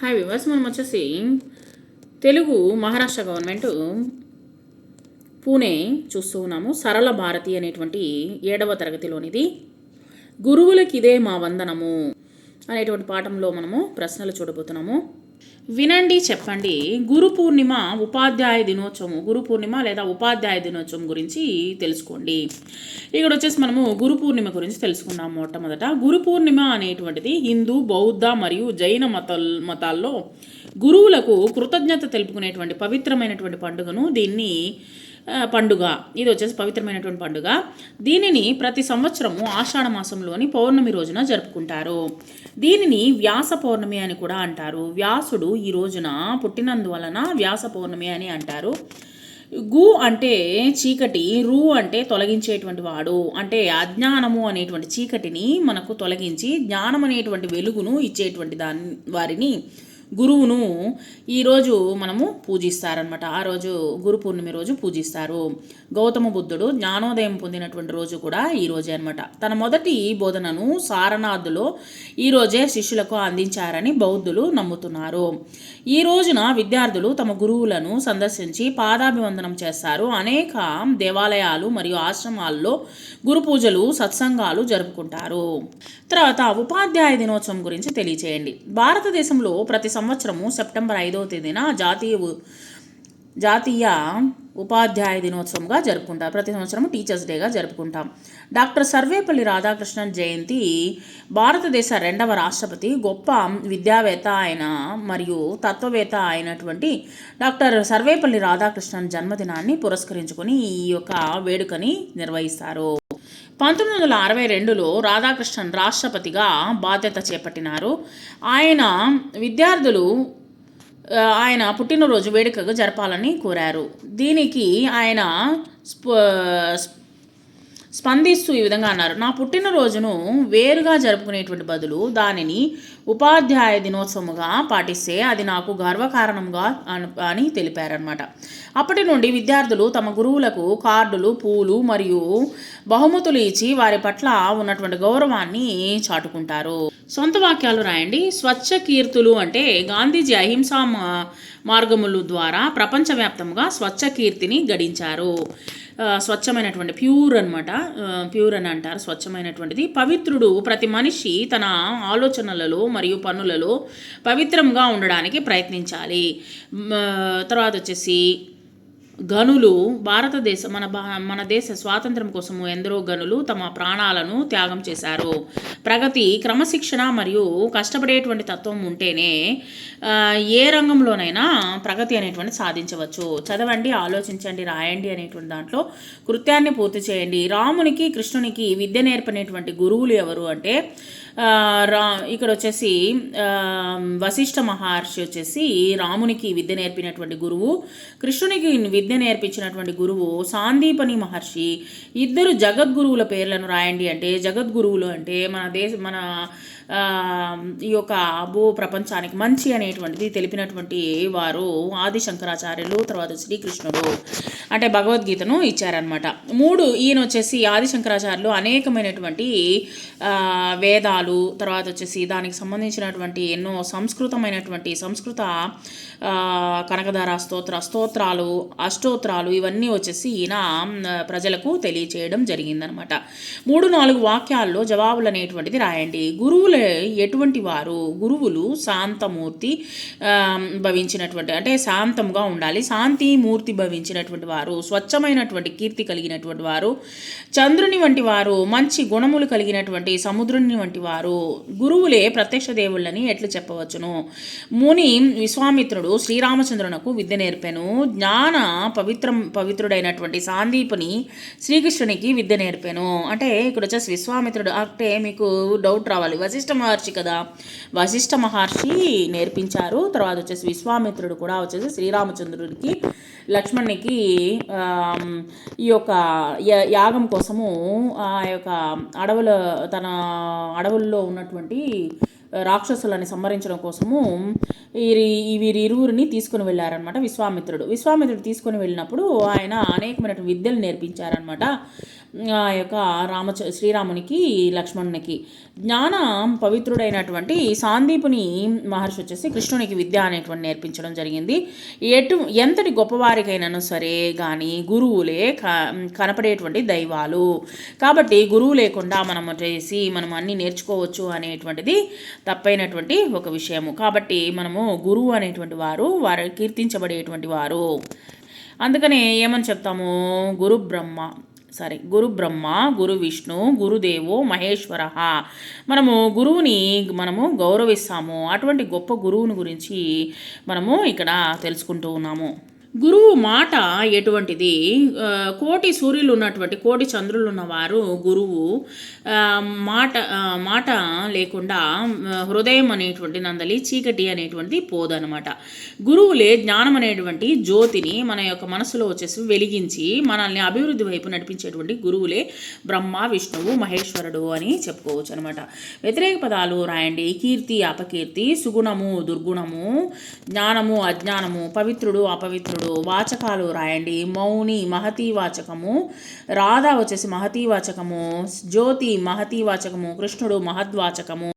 Hi viewers మనం వచ్చేసి Telugu Maharashtra government Pune చూస్తూ ఉన్నాము. సరళ భారతి అనేటువంటి ఏడవ తరగతిలోనిది. గురువులకి ఇదే మా వందనము అనేటువంటి పాఠంలో మనము ప్రశ్నలు చూడబోతున్నాము. వినండి చెప్పండి. గురు పూర్ణిమ ఉపాధ్యాయ దినోత్సవం గురు పూర్ణిమ లేదా ఉపాధ్యాయ దినోత్సవం గురించి తెలుసుకోండి. ఇక్కడ వచ్చేసి మనము గురు పూర్ణిమ గురించి తెలుసుకున్నాం మొట్టమొదట. గురు పూర్ణిమ అనేటువంటిది హిందూ బౌద్ధ మరియు జైన మత మతాల్లో గురువులకు కృతజ్ఞత తెలుపుకునేటువంటి పవిత్రమైనటువంటి పండుగను దీన్ని పండుగ. ఇది వచ్చేసి పవిత్రమైనటువంటి పండుగ. దీనిని ప్రతి సంవత్సరము ఆషాఢ మాసంలోని పౌర్ణమి రోజున జరుపుకుంటారు. దీనిని వ్యాస పౌర్ణమి అని కూడా అంటారు. వ్యాసుడు ఈ రోజున పుట్టినందువలన వ్యాస పౌర్ణమి అని అంటారు. గు అంటే చీకటి రు అంటే తొలగించేటువంటి వాడు. అంటే అజ్ఞానము అనేటువంటి చీకటిని మనకు తొలగించి జ్ఞానం అనేటువంటి వెలుగును ఇచ్చేటువంటి దాని వారిని గురువును ఈరోజు మనము పూజిస్తారనమాట ఆ రోజు గురు పూర్ణిమ రోజు పూజిస్తారు. గౌతమ బుద్ధుడు జ్ఞానోదయం పొందినటువంటి రోజు కూడా ఈ రోజే అనమాట తన మొదటి బోధనను సారనాథ్లో ఈ రోజే శిష్యులకు అందించారని బౌద్ధులు నమ్ముతున్నారు. ఈ రోజున విద్యార్థులు తమ గురువులను సందర్శించి పాదాభివందనం చేస్తారు. అనేక దేవాలయాలు మరియు ఆశ్రమాల్లో గురు పూజలు సత్సంగాలు జరుపుకుంటారు. తర్వాత ఉపాధ్యాయ దినోత్సవం గురించి తెలియచేయండి. భారతదేశంలో ప్రతి సంవత్సరము సెప్టెంబర్ ఐదవ తేదీన జాతీయ జాతీయ ఉపాధ్యాయ దినోత్సవంగా జరుపుకుంటారు. ప్రతి సంవత్సరం టీచర్స్ డేగా జరుపుకుంటాం. డాక్టర్ సర్వేపల్లి రాధాకృష్ణన్ జయంతి భారతదేశ రెండవ రాష్ట్రపతి గొప్ప విద్యావేత్త ఆయన మరియు తత్వవేత్త అయినటువంటి డాక్టర్ సర్వేపల్లి రాధాకృష్ణన్ జన్మదినాన్ని పురస్కరించుకొని ఈ యొక్క వేడుకని నిర్వహిస్తారు. పంతొమ్మిది వందల అరవై రెండులో రాధాకృష్ణన్ రాష్ట్రపతిగా బాధ్యత చేపట్టినారు. ఆయన విద్యార్థులు ఆయన పుట్టినరోజు వేడుకగా జరపాలని కోరారు. దీనికి ఆయన స్ప- స్పందిస్తూ ఈ విధంగా అన్నారు. నా పుట్టినరోజును వేరుగా జరుపుకునేటువంటి బదులు దానిని ఉపాధ్యాయ దినోత్సవముగా పాటిస్తే అది నాకు గర్వకారణంగా అని తెలిపారనమాట అప్పటి నుండి విద్యార్థులు తమ గురువులకు కార్డులు పూలు మరియు బహుమతులు ఇచ్చి వారి పట్ల ఉన్నటువంటి గౌరవాన్ని చాటుకుంటారు. సొంత వాక్యాలు రాయండి. స్వచ్ఛ కీర్తులు అంటే గాంధీజీ అహింసా మార్గములు ద్వారా ప్రపంచవ్యాప్తంగా స్వచ్ఛ కీర్తిని గడించారు. స్వచ్ఛమైనటువంటి ప్యూర్ అనమాట ప్యూర్ అని అంటారు స్వచ్ఛమైనటువంటిది. పవిత్రుడు ప్రతి మనిషి తన ఆలోచనలలో మరియు పనులలో పవిత్రంగా ఉండడానికి ప్రయత్నించాలి. తర్వాత వచ్చేసి గనులు భారతదేశ మన మన దేశ స్వాతంత్రం కోసము ఎందరో గనులు తమ ప్రాణాలను త్యాగం చేశారు. ప్రగతి క్రమశిక్షణ మరియు కష్టపడేటువంటి తత్వం ఉంటేనే ఏ రంగంలోనైనా ప్రగతి అనేటువంటి సాధించవచ్చు. చదవండి ఆలోచించండి రాయండి అనేటువంటి దాంట్లో కృత్యాన్ని పూర్తి చేయండి. రామునికి కృష్ణునికి విద్య నేర్పనేటువంటి గురువులు ఎవరు అంటే రా ఇక్కడ వచ్చేసి వశిష్ఠ మహర్షి వచ్చేసి రామునికి విద్య నేర్పినటువంటి గురువు. కృష్ణునికి విద్య విద్య నేర్పించినటువంటి గురువు సాందీపని మహర్షి. ఇద్దరు జగద్గురువుల పేర్లను రాయండి అంటే జగద్గురువులు అంటే మన దేశ మన ఈ యొక్క భూ ప్రపంచానికి మంచి అనేటువంటిది తెలిపినటువంటి వారు ఆది శంకరాచార్యులు తర్వాత శ్రీకృష్ణుడు అంటే భగవద్గీతను ఇచ్చారనమాట మూడు ఈయన వచ్చేసి ఆది శంకరాచార్యులు అనేకమైనటువంటి వేదాలు తర్వాత వచ్చేసి దానికి సంబంధించినటువంటి ఎన్నో సంస్కృతమైనటువంటి సంస్కృత కనకధార స్తోత్ర స్తోత్రాలు అష్టోత్రాలు ఇవన్నీ వచ్చేసి ఈయన ప్రజలకు తెలియచేయడం జరిగిందనమాట మూడు నాలుగు వాక్యాల్లో జవాబులు అనేటువంటిది రాయండి. గురువులు ఎటువంటి వారు? గురువులు శాంతమూర్తి ఆ, భవించినటువంటి అంటే శాంతంగా ఉండాలి. శాంతి మూర్తి భవించినటువంటి వారు స్వచ్ఛమైనటువంటి కీర్తి కలిగినటువంటి వారు చంద్రుని వంటి వారు మంచి గుణములు కలిగినటువంటి సముద్రుని వంటి వారు గురువులే ప్రత్యక్ష దేవుళ్ళని ఎట్లు చెప్పవచ్చును? ముని విశ్వామిత్రుడు శ్రీరామచంద్రునకు విద్య నేర్పాను. జ్ఞాన పవిత్రం పవిత్రుడైనటువంటి సాందీపుని శ్రీకృష్ణునికి విద్య నేర్పాను. అంటే ఇక్కడ వచ్చేసి విశ్వామిత్రుడు అంటే మీకు డౌట్ రావాలి. వశిష్ఠ మహర్షి కదా. వశిష్ఠ మహర్షి నేర్పించారు. తర్వాత వచ్చేసి విశ్వామిత్రుడు కూడా వచ్చేసి శ్రీరామచంద్రుడికి లక్ష్మణ్కి ఈ యొక్క యాగం కోసము ఆ యొక్క అడవుల తన అడవుల్లో ఉన్నటువంటి రాక్షసులని సంహరించడం కోసము వీరి వీరి ఇరువురిని తీసుకుని వెళ్ళారనమాట విశ్వామిత్రుడు. విశ్వామిత్రుడు తీసుకొని వెళ్ళినప్పుడు ఆయన అనేకమైన విద్యలు నేర్పించారనమాట ఆ యొక్క రామచ శ్రీరామునికి లక్ష్మణునికి జ్ఞాన పవిత్రుడైనటువంటి సాందీపుని మహర్షి వచ్చేసి కృష్ణునికి విద్య అనేటువంటి నేర్పించడం జరిగింది. ఎటు ఎంతటి గొప్పవారికైనాను సరే కానీ గురువులే క కనపడేటువంటి దైవాలు. కాబట్టి గురువు లేకుండా మనం చేసి మనం అన్నీ నేర్చుకోవచ్చు అనేటువంటిది తప్పైనటువంటి ఒక విషయము. కాబట్టి మనము గురువు అనేటువంటి వారు వారు కీర్తించబడేటువంటి వారు. అందుకనే ఏమని చెప్తాము? గురు బ్రహ్మ. సారీ గురు బ్రహ్మ గురు విష్ణు గురుదేవో మహేశ్వర. మనము గురువుని మనము గౌరవిస్తాము. అటువంటి గొప్ప గురువుని గురించి మనము ఇక్కడ తెలుసుకుంటూ ఉన్నాము. గురువు మాట ఎటువంటిది? కోటి సూర్యులు ఉన్నటువంటి కోటి చంద్రులు ఉన్నవారు గురువు మాట మాట లేకుండా హృదయం అనేటువంటి నందలి చీకటి అనేటువంటిది పోదనమాట గురువులే జ్ఞానం అనేటువంటి జ్యోతిని మన యొక్క మనసులో వచ్చేసి వెలిగించి మనల్ని అభివృద్ధి వైపు నడిపించేటువంటి గురువులే బ్రహ్మ విష్ణువు మహేశ్వరుడు అని చెప్పుకోవచ్చు అనమాట వ్యతిరేక పదాలు రాయండి. కీర్తి అపకీర్తి సుగుణము దుర్గుణము జ్ఞానము అజ్ఞానము పవిత్రుడు అపవిత్రుడు వాచకాలు రాయండి. మౌని మహతీ వాచకము రాధ వచ్చేసి మహతీ వాచకము జ్యోతి మహతీ వాచకము కృష్ణుడు మహద్వాచకము.